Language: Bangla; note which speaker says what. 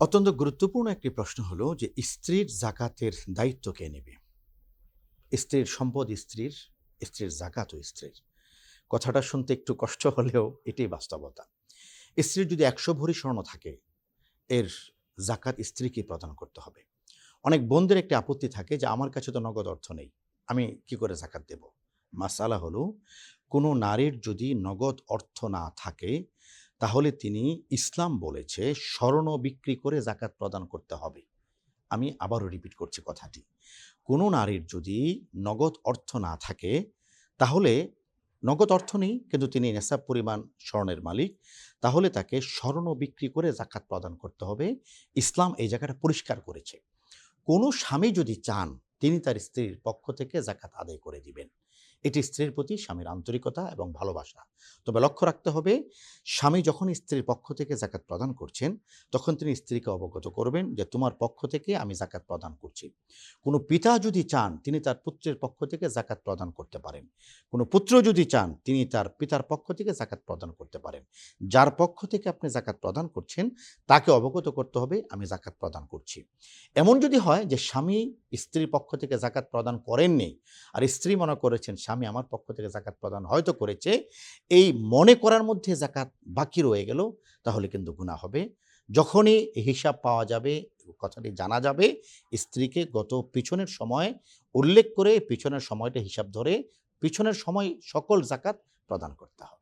Speaker 1: অত্যন্ত গুরুত্বপূর্ণ একটি প্রশ্ন হলো যে স্ত্রীর জাকাতের দায়িত্ব কে নেবে? স্ত্রীর সম্পদ স্ত্রীর স্ত্রীর জাকাতও স্ত্রীর। কথাটা শুনতে একটু কষ্ট হলেও এটাই বাস্তবতা। স্ত্রীর যদি একশো ভরি স্বর্ণ থাকে, এর জাকাত স্ত্রীকে প্রদান করতে হবে। অনেক বোনদের একটি আপত্তি থাকে যে আমার কাছে তো নগদ অর্থ নেই, আমি কি করে জাকাত দেব? মাসালা হলো, কোনো নারীর যদি নগদ অর্থ না থাকে তাহলে তিনি ইসলাম বলেছে, স্বর্ণ বিক্রি করে জাকাত প্রদান করতে হবে। আমি আবারও রিপিট করছি কথাটি। কোনো নারীর যদি নগদ অর্থ না থাকে, তাহলে, নগদ অর্থ নেই, কিন্তু তিনি নেশাব পরিমাণ স্বর্ণের মালিক, তাহলে তাকে স্বর্ণ বিক্রি করে জাকাত প্রদান করতে হবে। ইসলাম এই জায়গাটা পরিষ্কার করেছে। কোনো স্বামী যদি চান, তিনি তার স্ত্রীর পক্ষ থেকে জাকাত আদায় করে দিবেন। এটি স্ত্রীর প্রতি স্বামীর আন্তরিকতা এবং ভালোবাসা। তবে লক্ষ্য রাখতে হবে, স্বামী যখন স্ত্রীর পক্ষ থেকে জাকাত প্রদান করছেন, তখন তিনি স্ত্রীকে অবগত করবেন যে, তোমার পক্ষ থেকে আমি জাকাত প্রদান করছি। কোনো পিতা যদি চান, তিনি তার পুত্রের পক্ষ থেকে জাকাত প্রদান করতে পারেন। কোনো পুত্র যদি চান, তিনি তার পিতার পক্ষ থেকে জাকাত প্রদান করতে পারেন। যার পক্ষ থেকে আপনি জাকাত প্রদান করছেন, তাকে অবগত করতে হবে, আমি জাকাত প্রদান করছি। এমন যদি হয় যে, স্বামী স্ত্রীর পক্ষ থেকে জাকাত প্রদান করেননি, আর স্ত্রী মনে করেছেন স্বামী আমার পক্ষ থেকে জাকাত প্রদান হয়তো করেছে, এই মনে করার মধ্যে জাকাত বাকি রয়ে গেল, তাহলে কিন্তু গুণা হবে। যখনই হিসাব পাওয়া যাবে, কথাটি জানা যাবে, স্ত্রীকে গত পিছনের সময় উল্লেখ করে পিছনের সময়টা হিসাব ধরে পিছনের সময় সকল জাকাত প্রদান করতে হবে।